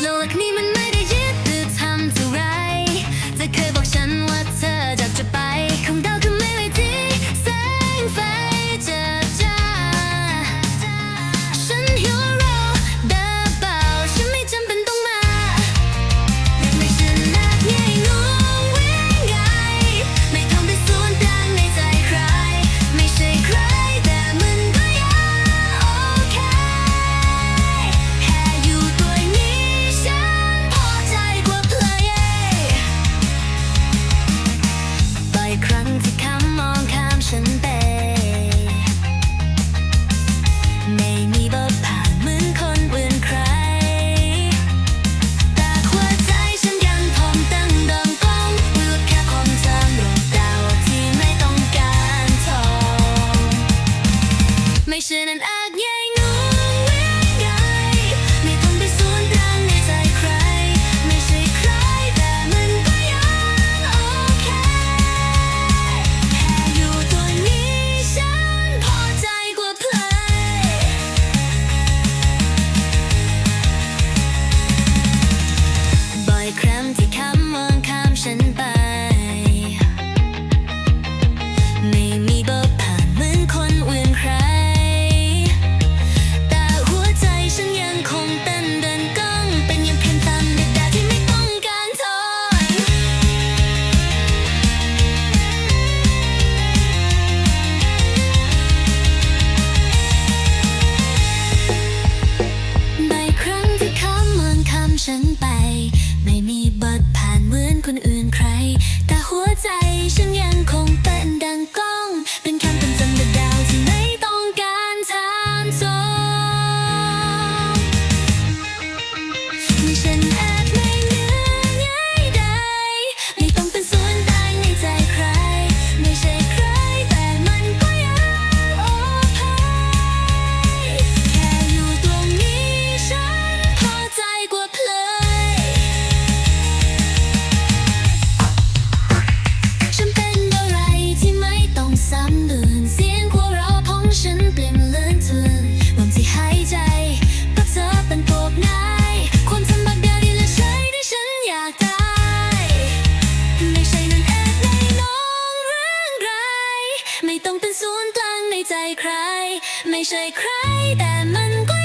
Look niemand And I 成败 ใคร ไม่ใช่ใครแต่มันก็